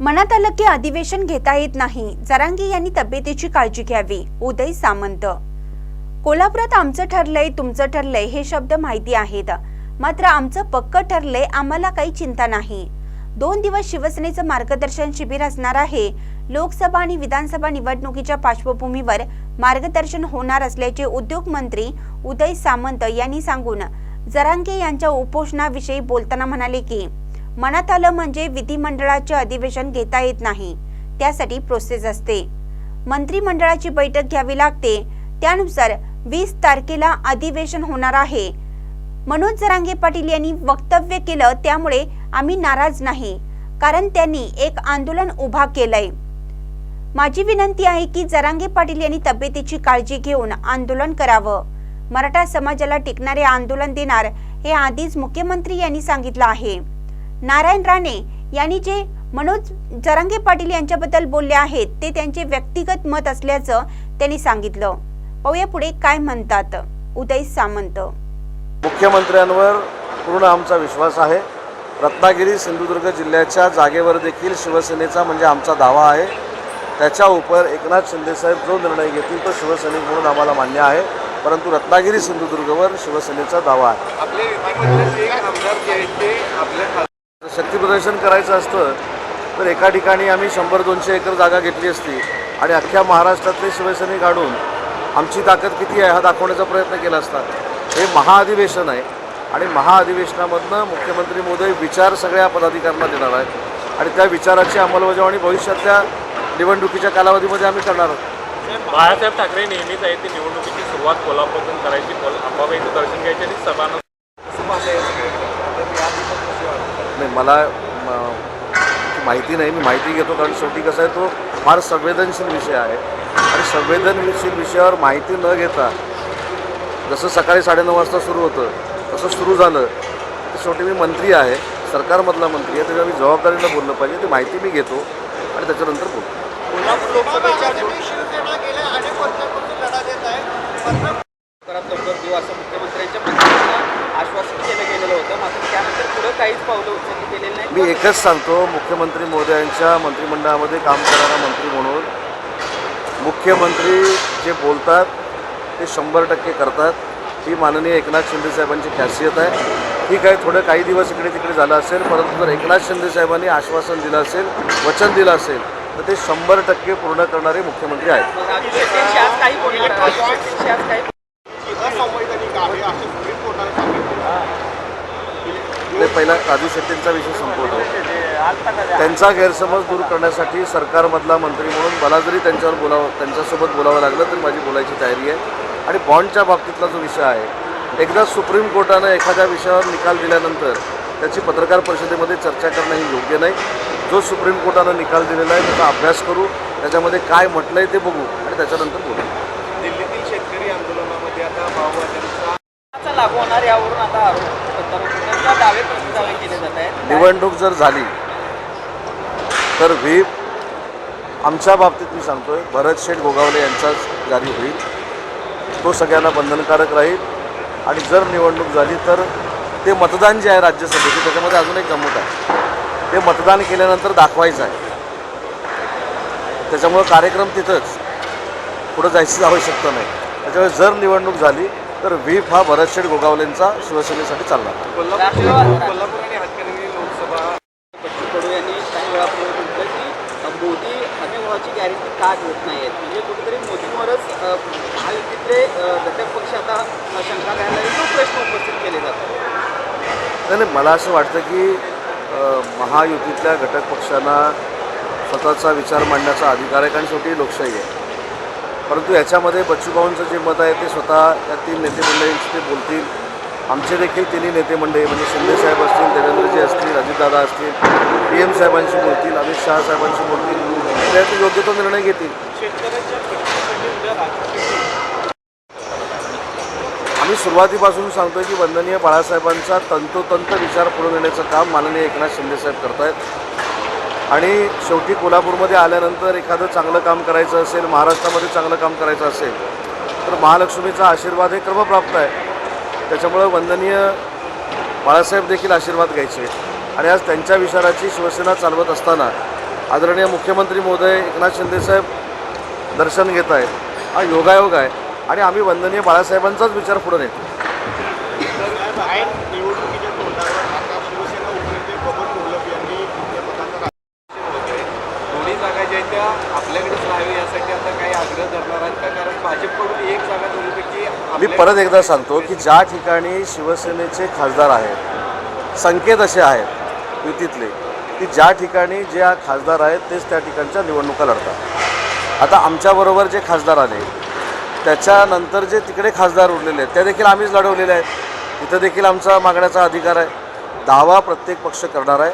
मनात आलं की अधिवेशन घेता येत नाही. जरांगी यांनी तब्येतीची काळजी घ्यावी. उदय सामंत. कोल्हापुरात आमचं ठरलंय तुमचं ठरलंय हे शब्द माहिती आहेत. मात्र आमचं पक्क ठरलंय आम्हाला काही चिंता नाही. दोन दिवस शिवसेनेचं मार्गदर्शन शिबिर असणार आहे. लोकसभा आणि विधानसभा निवडणुकीच्या पार्श्वभूमीवर मार्गदर्शन होणार असल्याचे उद्योग मंत्री उदय सामंत यांनी सांगून जरांगे यांच्या उपोषणाविषयी बोलताना म्हणाले की मनात आलं म्हणजे विधिमंडळाचे अधिवेशन घेता येत नाही. त्यासाठी प्रोसेस असते. मंत्रिमंडळाची बैठक घ्यावी लागते. त्यानुसार वीस तारखेला अधिवेशन होणार आहे. मनोज जरांगे पाटील यांनी वक्तव्य केलं त्यामुळे आम्ही नाराज नाही. कारण त्यांनी एक आंदोलन उभा केलंय. माझी विनंती आहे की जरांगे पाटील यांनी तब्येतीची काळजी घेऊन आंदोलन करावं. मराठा समाजाला टिकणारे आंदोलन देणार हे आधीच मुख्यमंत्री यांनी सांगितलं आहे. नारायण राणे यांनी जे मनोज जरांगे पाटील यांच्याबद्दल बोलले आहेत ते त्यांचे व्यक्तिगत मत असल्याचं त्यांनी सांगितलं. पाहूया पुढे काय म्हणतात उदय सामंत. मुख्यमंत्र्यांवर पूर्ण आमचा विश्वास आहे. रत्नागिरी सिंधुदुर्ग जिल्ह्याच्या जागेवर देखील शिवसेनेचा म्हणजे आमचा दावा आहे. त्याच्या उपर एकनाथ शिंदेसाहेब जो निर्णय घेतील तो शिवसैनिक म्हणून आम्हाला मान्य आहे. परंतु रत्नागिरी सिंधुदुर्गवर शिवसेनेचा दावा आहे. आपले विधिमंडळाचे एक आमदार जे आहेत ते आपल्या खास- शक्ती प्रदर्शन करायचं असतं तर एका ठिकाणी आम्ही शंभर दोनशे एकर जागा घेतली असती आणि अख्ख्या महाराष्ट्रातले शिवसैनिक काढून आमची ताकद किती आहे हा दाखवण्याचा प्रयत्न केला असता. हे महाअधिवेशन आहे आणि महाअधिवेशनामधनं मुख्यमंत्री मोदी विचार सगळ्या पदाधिकाऱ्यांना देणार आहेत आणि त्या विचाराची अंमलबजावणी भविष्यातल्या निवडणुकीच्या कालावधीमध्ये आम्ही करणार आहोत. बाळासाहेब ठाकरे नेहमीच आहे ते निवडणुकीची सुरुवात कोल्हापूरतून करायची अंबाबाईचं दर्शन घ्यायचे आणि सभानं नाही मला म, माहिती नाही मी माहिती घेतो कारण शेवटी कसं आहे तो फार संवेदनशील विषय आहे. आणि संवेदनशील विषयावर माहिती न घेता जसं सकाळी साडेनऊ वाजता सुरू होतं तसं सुरू झालं तर शेवटी मी मंत्री आहे सरकारमधला मंत्री आहे त्याच्यावर मी जबाबदारीनं बोललं पाहिजे ती माहिती मी घेतो आणि त्याच्यानंतर बोलतो कोल्हापूर लोकसभेच्या लवकरात लवकर देऊ असं मुख्यमंत्र्यांच्या मंत्र्यांना आश्वासन केलं गेलेलं होतं मात्र त्यानंतर पुढं काहीच पावलं उचलली गेलेली नाही. मी एकच सांगतो मुख्यमंत्री महोदयांच्या मंत्रिमंडळामध्ये काम करणारा मंत्री म्हणून. मुख्यमंत्री जे बोलतात ते शंभर टक्के करतात. ही माननीय एकनाथ शिंदे साहेबांची खासियत आहे. ठीक आहे थोडं काही दिवस इकडे तिकडे झालं असेल परंतु जर एकनाथ शिंदे साहेबांनी आश्वासन दिलं असेल वचन दिलं असेल तर ते शंभर टक्के पूर्ण करणारे मुख्यमंत्री आहेत मग राजू शेट्टींशी आज काही बोलणार राजू शेट्टींशी आज काही असंवैधानिक आहे असं सुप्रीम कोर्टाने सांगितलं ते पहिला राजू शेट्टींचा विषय संपवतो त्यांचा गैरसमज दूर करण्यासाठी सरकारमधला मंत्री म्हणून मला जरी त्यांच्यावर बोलावं त्यांच्यासोबत बोलावं लागलं तरी माझी बोलायची तयारी आहे आणि बॉन्डच्या बाबतीतला जो विषय आहे एकदा सुप्रीम कोर्टानं एखाद्या विषयावर निकाल दिल्यानंतर त्याची पत्रकार परिषदेमध्ये चर्चा करणं ही योग्य नाही जो सुप्रीम कोर्टानं निकाल दिलेला आहे त्याचा अभ्यास करू त्याच्यामध्ये काय म्हटलं आहे ते बघू आणि त्याच्यानंतर बोलू दिल्लीतील शेतकरी आंदोलनामध्ये आता लागू होणार यावरून आता आरोप दावे प्रति दावे केले जात आहेत निवडणूक जर झाली तर व्हीप आमच्या बाबतीत मी सांगतोय भरत शेठ गोगावले यांचाच जारी होईल. तो सगळ्यांना बंधनकारक राहील. आणि जर निवडणूक झाली तर ते मतदान जे आहे राज्यसभेचे त्याच्यामध्ये अजून एक गमत आहे. ते मतदान केल्यानंतर दाखवायचं आहे. त्याच्यामुळं कार्यक्रम तिथंच. पुढं जायचीच आवश्यकता नाही. त्याच्यामुळे जर निवडणूक झाली तर व्हीप हा भरतशेठ गोगावलेंचा शिवसेनेसाठी नाही आहेत म्हणजे नाही मला असं वाटतं की महायुतीतल्या घटक पक्षांना स्वतःचा विचार मांडण्याचा अधिकार आहे कारण शेवटी लोकशाही आहे. परंतु याच्यामध्ये बच्चूभाऊंचं जे मत आहे ते स्वतः या तीन ते बोलतील. आमचे देखील तिन्ही नेते मंडळी म्हणजे शिंदेसाहेब असतील देवेंद्रजी असतील अजितदादा असतील पी एम साहेबांशी बोलतील अमित शहा साहेबांशी बोलतील. त्यासाठी योग्य तो निर्णय घेतील. आम्ही सुरुवातीपासून सांगतोय की वंदनीय बाळासाहेबांचा तंतोतंत विचार पुढे नेण्याचं काम माननीय एकनाथ शिंदेसाहेब करतायत. आणि शेवटी कोल्हापूरमध्ये आल्यानंतर एखादं चांगलं काम करायचं असेल महाराष्ट्रामध्ये चांगलं काम करायचं असेल तर महालक्ष्मीचा आशीर्वाद हे क्रमप्राप्त आहे. त्याच्यामुळं वंदनीय बाळासाहेब देखील आशीर्वाद घ्यायचे. आणि आज त्यांच्या विचाराची शिवसेना चालवत असताना आदरणीय मुख्यमंत्री महोदय एकनाथ शिंदेसाहेब दर्शन घेत आहेत. हा योगायोग आहे. आणि आम्ही वंदनीय बाळासाहेबांचाच विचार पुढे नेतो साहेब ऐन निवडणुकीच्या तोंडावर आता शिवसेना उपनेते बबन घोलप यांनी या पदाचा दोन्ही जागा ज्या आहेत त्या आपल्याकडेच काही आग्रह धरणार आहेत का? कारण भाजपकडून एक जागा दोन्हीपैकी मी परत एकदा सांगतो की ज्या ठिकाणी शिवसेनेचे खासदार आहेत संकेत असे आहेत युतीतले की ज्या ठिकाणी जे खासदार आहेत तेच त्या ठिकाणच्या निवडणुका लढतात. आता आमच्याबरोबर जे खासदार आले त्याच्यानंतर जे तिकडे खासदार उरलेले आहेत त्या देखील आम्हीच लढवलेले आहेत. इथं देखील आमचा मागण्याचा अधिकार आहे. दावा प्रत्येक पक्ष करणार आहे.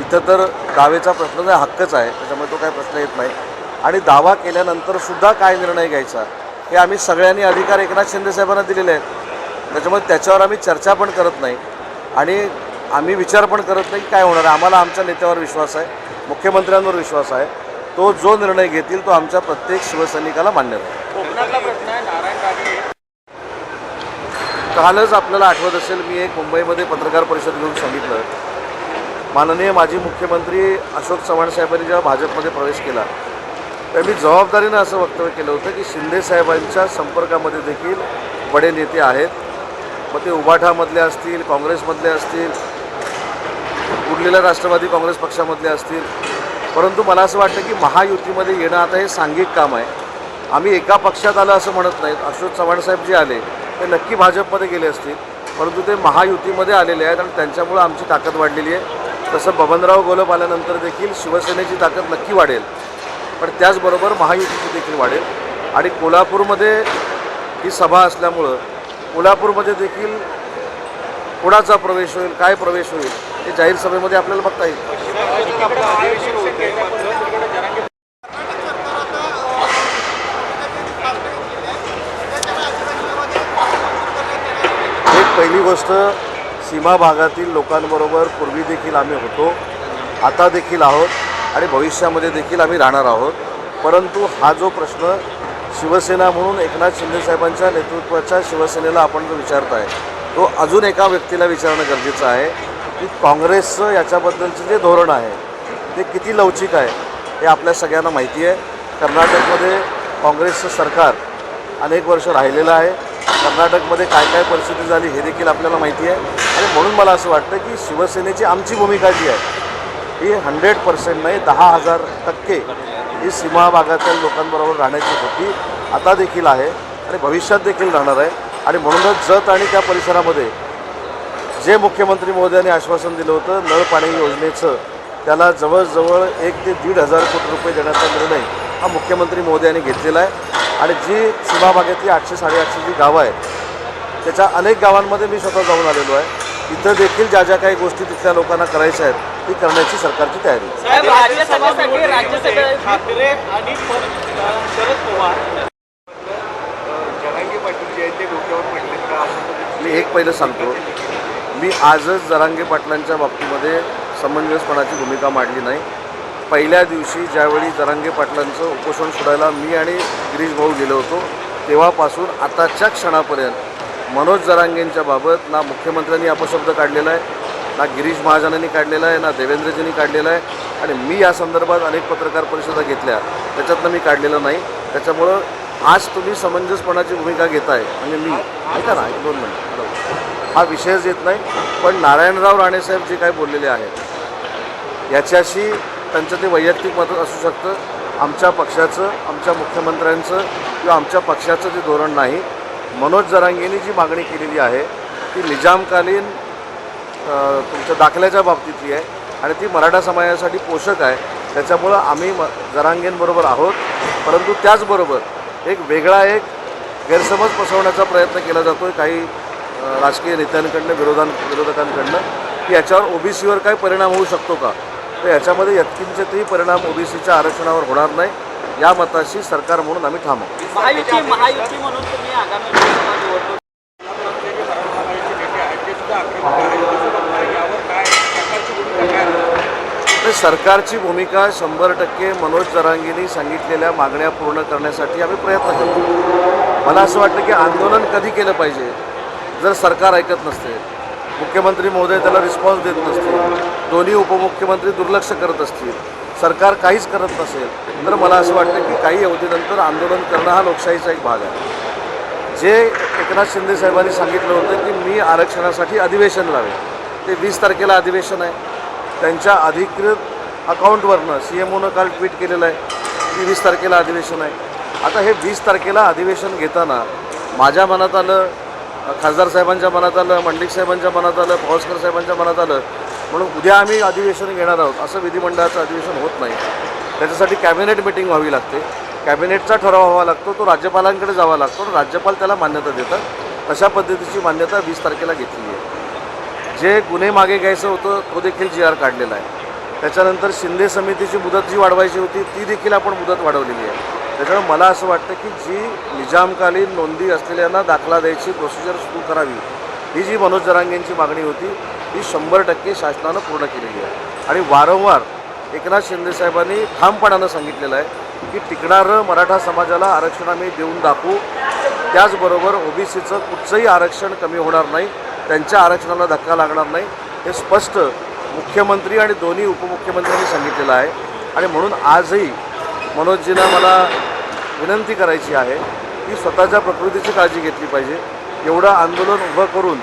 इथं तर दावेचा प्रश्न नाही हक्कच आहे. त्याच्यामुळे तो काही प्रश्न येत नाही. आणि दावा केल्यानंतर सुद्धा काय निर्णय घ्यायचा? हे आम्ही सगळ्यांनी अधिकार एकनाथ शिंदे साहेबांना दिलेले आहेत. त्याच्यामुळे त्याच्यावर आम्ही चर्चा पण करत नाही. आणि आम्ही विचार पण करत नाही काय होणार आहे. आम्हाला आमच्या नेत्यावर विश्वास आहे. मुख्यमंत्र्यांवर विश्वास आहे. तो जो निर्णय घेतील तो आमच्या प्रत्येक शिवसैनिकाला मान्य राहील. कालच आपल्याला आठवत असेल मी एक मुंबईमध्ये पत्रकार परिषद घेऊन सांगितलं. माननीय माजी मुख्यमंत्री अशोक चव्हाण साहेबांनी जेव्हा भाजपमध्ये प्रवेश केला मी जबाबदारीनं असं वक्तव्य केलं होतं की शिंदे साहेबांच्या संपर्कामध्ये देखील बडे नेते आहेत. मग ते उबाठामधले असतील काँग्रेसमधले असतील उरलेल्या राष्ट्रवादी काँग्रेस पक्षामधले असतील. परंतु मला असं वाटतं की महायुतीमध्ये येणं आता हे सांघिक काम आहे. आम्ही एका पक्षात आलं असं म्हणत नाहीत. अशोक चव्हाणसाहेब जे आले ते नक्की भाजपमध्ये गेले असतील. परंतु ते महायुतीमध्ये आलेले आहेत आणि त्यांच्यामुळं आमची ताकद वाढलेली आहे. तसं बबनराव गोलप आल्यानंतर देखील शिवसेनेची ताकद नक्की वाढेल. पण त्याचबरोबर महायुतीची देखील वाढेल. आणि कोल्हापूरमध्ये ही सभा असल्यामुळं कोल्हापूरमध्ये देखील कुणाचा प्रवेश होईल काय प्रवेश होईल हे जाहीर सभेमध्ये आपल्याला बघता येईल. पहिली गोष्ट सीमा भागातील लोकांबरोबर पूर्वी देखील आम्ही होतो आता देखील आहोत. आणि भविष्यामध्ये देखील आम्ही राहणार आहोत. परंतु हा जो प्रश्न शिवसेना म्हणून एकनाथ शिंदेसाहेबांच्या नेतृत्वाच्या शिवसेनेला आपण जो विचारताय तो अजून एका व्यक्तीला विचारणं गरजेचं आहे की काँग्रेसचं याच्याबद्दलचं जे धोरण आहे ते किती लवचिक आहे हे आपल्या सगळ्यांना माहिती आहे. कर्नाटकमध्ये काँग्रेसचं सरकार अनेक वर्ष राहिलेलं आहे. कर्नाटकमध्ये काय काय परिस्थिती झाली हे देखील आपल्याला माहिती आहे. आणि म्हणून मला असं वाटतं की शिवसेनेची आमची भूमिका जी आहे ही हंड्रेड पर्सेंट नाही दहा हजार टक्के ही सीमा भागातील लोकांबरोबर राहण्याची होती आता देखील आहे आणि भविष्यात देखील राहणार आहे. आणि म्हणूनच जत आणि त्या परिसरामध्ये जे मुख्यमंत्री महोदयांनी आश्वासन दिलं होतं नळ पाणी योजनेचं त्याला जवळजवळ एक ते दीड हजार कोटी रुपये देण्याचा निर्णय हा मुख्यमंत्री महोदयांनी घेतलेला आहे. आणि जी सीमा भागातली आठशे साडेआठशे जी गावं आहेत त्याच्या अनेक गावांमध्ये मी स्वतः जाऊन आलेलो आहे. इथं देखील ज्या ज्या काही गोष्टी तिथल्या लोकांना करायच्या आहेत ती करण्याची सरकारची तयारी. मी एक पहिलं सांगतो. मी आजच जरांगे पाटलांच्या बाबतीमध्ये समंजसपणाची भूमिका मांडली नाही. पहिल्या दिवशी ज्यावेळी जरांगे पाटलांचं उपोषण सोडायला मी आणि गिरीश भाऊ गेलो होतो तेव्हापासून आताच्या क्षणापर्यंत मनोज जरांगेंच्या बाबत ना मुख्यमंत्र्यांनी अपशब्द काढलेला आहे ना गिरीश महाजनांनी काढलेला आहे ना देवेंद्रजींनी काढलेला आहे. आणि मी या संदर्भात अनेक पत्रकार परिषदा घेतल्या. त्याच्यातनं मी काढलेलं नाही. त्याच्यामुळं आज तुम्ही समंजसपणाची भूमिका घेताय म्हणजे मी. ऐका ना दोन मिनिट. हा विषयच येत नाही. पण नारायणराव राणेसाहेब जे काय बोललेले आहेत याच्याशी त्यांचं ते वैयक्तिक मत असू शकतं. आमच्या पक्षाचं आमच्या मुख्यमंत्र्यांचं किंवा आमच्या पक्षाचं ते धोरण नाही. मनोज जरांगेंनी जी मागणी केलेली आहे ती निजामकालीन तुमच्या दाखल्याच्या बाबतीतली आहे आणि ती मराठा समाजासाठी पोषक आहे. त्याच्यामुळं आम्ही म जरांगेंबरोबर आहोत. परंतु त्याचबरोबर एक वेगळा एक गैरसमज पसरवण्याचा प्रयत्न केला जातो आहे काही राजकीय नेत्यांकडनं विरोधां विरोधकांकडनं की याच्यावर ओबीसीवर काय परिणाम होऊ शकतो का? तर याच्यामध्ये यत्किंचितही परिणाम ओबीसीच्या आरक्षणावर होणार नाही. या मताशी सरकार म्हणून आम्ही ठाम आहोत महायुती महायुती म्हणून तुम्ही आगामी लोकसभा निवडणूक कोल्हापुरातले जे मराठवाड्याचे नेते आहेत ते सुद्धा आक्रमक आहेत ते सुद्धा म्हणाले, यावर काय सरकारची भूमिका काय राहणार? तर सरकारची भूमिका शंभर टक्के मनोज जरांगींनी सांगितलेल्या मागण्या पूर्ण करण्यासाठी आम्ही प्रयत्न करतो. मला असं वाटतं की आंदोलन कधी केलं पाहिजे जर सरकार ऐकत नसते मुख्यमंत्री महोदय त्याला रिस्पॉन्स देत नसतील दोन्ही उपमुख्यमंत्री दुर्लक्ष करत असतील सरकार काहीच करत नसेल तर मला असं वाटतं की काही अवधीनंतर आंदोलन करणं हा लोकशाहीचा एक भाग आहे. जे एकनाथ शिंदे साहेबांनी सांगितलं होतं की मी आरक्षणासाठी अधिवेशन लावेल ते वीस तारखेला अधिवेशन आहे. त्यांच्या अधिकृत अकाउंटवरनं सी एम ओनं काल ट्विट केलेलं आहे की वीस तारखेला अधिवेशन आहे. आता हे वीस तारखेला अधिवेशन घेताना माझ्या मनात आलं खासदार साहेबांच्या मनात आलं मंडिक साहेबांच्या मनात आलं पवासकर साहेबांच्या मनात आलं म्हणून उद्या आम्ही अधिवेशन घेणार आहोत असं विधिमंडळाचं अधिवेशन होत नाही. त्याच्यासाठी कॅबिनेट मिटिंग व्हावी लागते. कॅबिनेटचा ठराव व्हावा लागतो तो राज्यपालांकडे जावा लागतो राज्यपाल त्याला मान्यता देतात. तशा पद्धतीची मान्यता वीस तारखेला घेतली आहे. जे गुन्हे मागे घ्यायचं होतं तो देखील जी आर काढलेला आहे. त्याच्यानंतर शिंदे समितीची मुदत जी वाढवायची होती ती देखील आपण मुदत वाढवलेली आहे. त्याच्यामुळे मला असं वाटतं की जी निजामकालीन नोंदी असलेल्यांना दाखला द्यायची प्रोसिजर सुरू करावी ही जी मनोज जरांगेंची मागणी होती ही शंभर टक्के शासनानं पूर्ण केलेली आहे. आणि वारंवार एकनाथ शिंदे साहेबांनी ठामपणानं सांगितलेलं आहे की टिकणारं मराठा समाजाला आरक्षण आम्ही देऊन दाखवू. त्याचबरोबर ओबीसीचं कुठचंही आरक्षण कमी होणार नाही. त्यांच्या आरक्षणाला धक्का लागणार नाही हे स्पष्ट मुख्यमंत्री आणि दोन्ही उपमुख्यमंत्र्यांनी सांगितलेलं आहे. आणि म्हणून आजही मनोजजींना मला विनंती करायची आहे की स्वतःच्या प्रकृतीची काळजी घेतली पाहिजे. एवढं आंदोलन उभं करून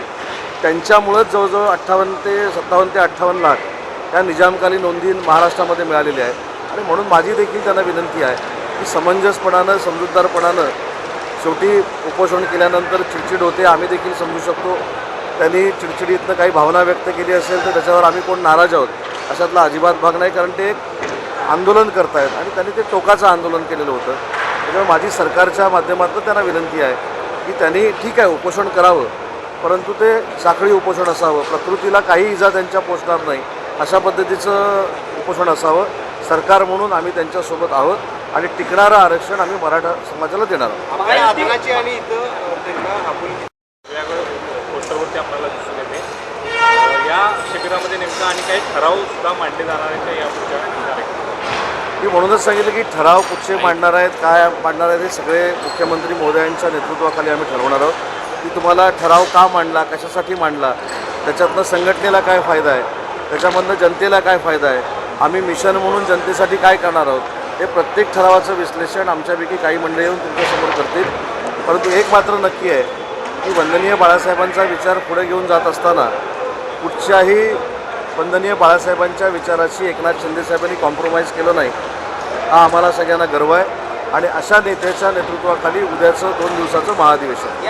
त्यांच्यामुळंच जवळजवळ अठ्ठावन्न ते सत्तावन्न ते अठ्ठावन्न लाख या निजामकाली नोंदी महाराष्ट्रामध्ये मिळालेल्या आहेत. आणि म्हणून माझी देखील त्यांना विनंती आहे की समंजसपणानं समजूतदारपणानं शेवटी उपोषण केल्यानंतर चिडचिड होते आम्ही देखील समजू शकतो. त्यांनी चिडचिडीतनं काही भावना व्यक्त केली असेल तर त्याच्यावर आम्ही कोण नाराज आहोत? अशातला अजिबात भाग नाही कारण ते एक आंदोलन करतायत आणि त्यांनी ते टोकाचं आंदोलन केलेलं होतं. त्यामुळे माझी सरकारच्या माध्यमातून त्यांना विनंती आहे की त्यांनी ठीक आहे उपोषण करावं परंतु ते साखळी उपोषण असावं प्रकृतीला काही इजा त्यांच्या पोचणार नाही अशा पद्धतीचं उपोषण असावं. सरकार म्हणून आम्ही त्यांच्यासोबत आहोत आणि टिकणारं आरक्षण आम्ही मराठा समाजाला देणार आहोत आपल्या आदराची आणि इथं अ, त्यांना आपुलकी वेगवेगळ्या पोस्टरवरती आपल्याला दिसून येते अं, या शिबिरामध्ये नेमका आणि काही ठराव सुद्धा मांडले जाणार आहेत या पुढच्या मी म्हणूनच सांगितलं की ठराव कुठचे मांडणार आहेत काय मांडणार आहेत हे सगळे मुख्यमंत्री महोदयांच्या नेतृत्वाखाली आम्ही ठरवणार आहोत. की तुम्हाला ठराव का मांडला कशासाठी मांडला त्याच्यातनं संघटनेला काय फायदा आहे त्याच्यामधनं जनतेला काय फायदा आहे आम्ही मिशन म्हणून जनतेसाठी काय करणार आहोत हे प्रत्येक ठरावाचं विश्लेषण आमच्यापैकी काही मंडळी येऊन तुमच्यासमोर करतील. परंतु एक मात्र नक्की आहे की वंदनीय बाळासाहेबांचा विचार पुढे घेऊन जात असताना कुठच्याही वंदनीय बाळासाहेबांच्या विचाराशी एकनाथ शिंदेसाहेबांनी कॉम्प्रोमाइज केलं नाही. हा आम्हाला सगळ्यांना गर्व आहे. आणि अशा नेत्याच्या नेतृत्वाखाली उद्याचं दोन दिवसाचं महाधिवेशन.